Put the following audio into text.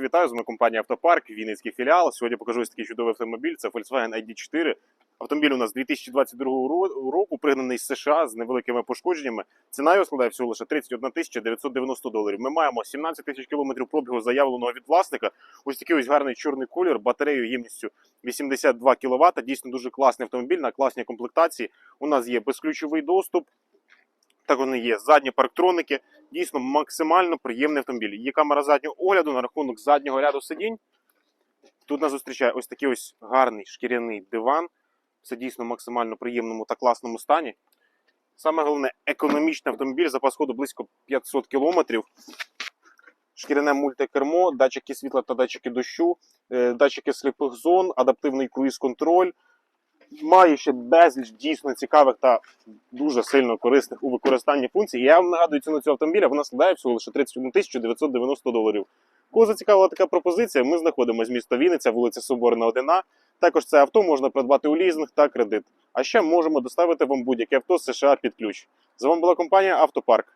Вітаю з вами компанія Автопарк, Вінницький філіал. Сьогодні покажу ось такий чудовий автомобіль. Це Volkswagen ID4. Автомобіль у нас 2022 року, пригнаний з США з невеликими пошкодженнями. Ціна його складає всього лише 31 тисяча 990 доларів. Ми маємо 17 тисяч кілометрів пробігу заявленого від власника. Ось такий ось гарний чорний колір, батарею ємністю 82 кВт. Дійсно дуже класний автомобіль на класній комплектації. У нас є безключовий доступ. Так вони є задні парктроники. Дійсно максимально приємний автомобіль. Є камера заднього огляду на рахунок заднього ряду сидінь. Тут нас зустрічає ось такий ось гарний шкіряний диван. Все дійсно максимально приємному та класному стані. Саме головне, економічний автомобіль, запас ходу близько 500 км. Шкіряне мультикермо, датчики світла та датчики дощу, е, датчики сліпих зон, адаптивний круїз-контроль. Має ще безліч дійсно цікавих та дуже сильно корисних у використанні функцій. Я вам нагадую ціну цього автомобіля, вона складає всього лише 31 тисячу 990 доларів. Кого зацікавила така пропозиція, ми знаходимося місто Вінниця, вулиця Соборна 1А. Також це авто можна придбати у лізинг та кредит. А ще можемо доставити вам будь-яке авто з США під ключ. З вами була компанія Автопарк.